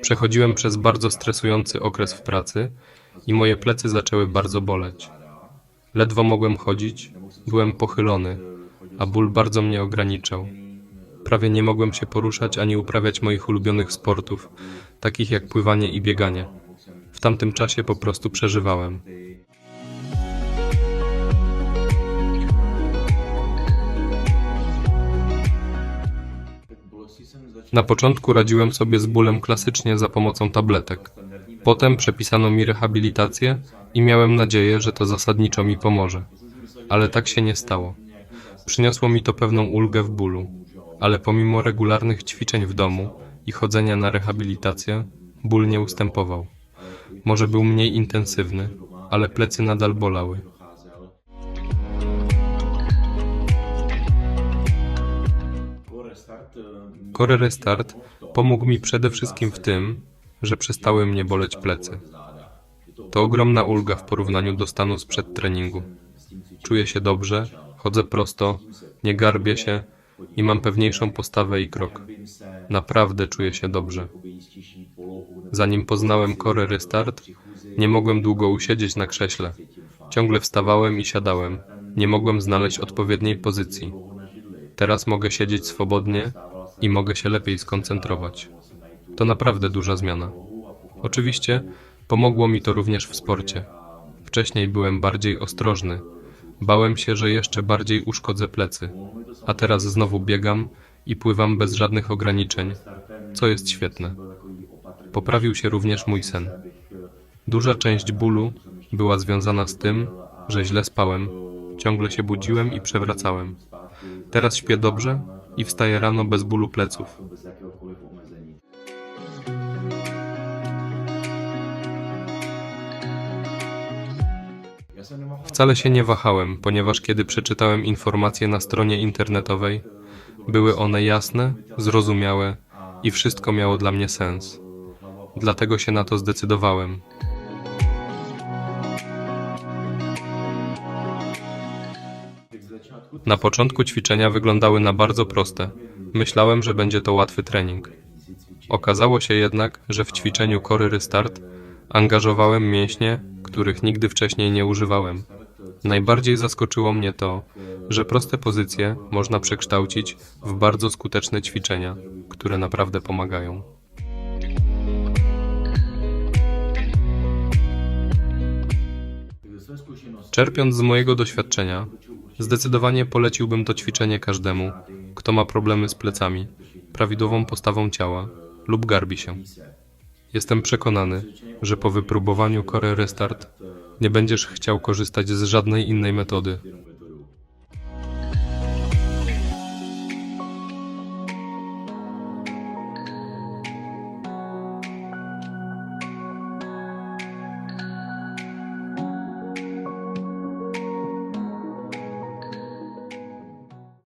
Przechodziłem przez bardzo stresujący okres w pracy i moje plecy zaczęły bardzo boleć. Ledwo mogłem chodzić, byłem pochylony, a ból bardzo mnie ograniczał. Prawie nie mogłem się poruszać ani uprawiać moich ulubionych sportów, takich jak pływanie i bieganie. W tamtym czasie po prostu przeżywałem. Na początku radziłem sobie z bólem klasycznie za pomocą tabletek. Potem przepisano mi rehabilitację i miałem nadzieję, że to zasadniczo mi pomoże. Ale tak się nie stało. Przyniosło mi to pewną ulgę w bólu, ale pomimo regularnych ćwiczeń w domu i chodzenia na rehabilitację, ból nie ustępował. Może był mniej intensywny, ale plecy nadal bolały. Core Restart pomógł mi przede wszystkim w tym, że przestały mnie boleć plecy. To ogromna ulga w porównaniu do stanu sprzed treningu. Czuję się dobrze, chodzę prosto, nie garbię się i mam pewniejszą postawę i krok. Naprawdę czuję się dobrze. Zanim poznałem Core Restart, nie mogłem długo usiedzieć na krześle. Ciągle wstawałem i siadałem. Nie mogłem znaleźć odpowiedniej pozycji. Teraz mogę siedzieć swobodnie i mogę się lepiej skoncentrować. To naprawdę duża zmiana. Oczywiście pomogło mi to również w sporcie. Wcześniej byłem bardziej ostrożny. Bałem się, że jeszcze bardziej uszkodzę plecy. A teraz znowu biegam i pływam bez żadnych ograniczeń, co jest świetne. Poprawił się również mój sen. Duża część bólu była związana z tym, że źle spałem, ciągle się budziłem i przewracałem. Teraz śpię dobrze i wstaję rano bez bólu pleców. Wcale się nie wahałem, ponieważ kiedy przeczytałem informacje na stronie internetowej, były one jasne, zrozumiałe i wszystko miało dla mnie sens. Dlatego się na to zdecydowałem. Na początku ćwiczenia wyglądały na bardzo proste. Myślałem, że będzie to łatwy trening. Okazało się jednak, że w ćwiczeniu Core Restart angażowałem mięśnie, których nigdy wcześniej nie używałem. Najbardziej zaskoczyło mnie to, że proste pozycje można przekształcić w bardzo skuteczne ćwiczenia, które naprawdę pomagają. Czerpiąc z mojego doświadczenia, zdecydowanie poleciłbym to ćwiczenie każdemu, kto ma problemy z plecami, prawidłową postawą ciała lub garbi się. Jestem przekonany, że po wypróbowaniu Core Restart nie będziesz chciał korzystać z żadnej innej metody.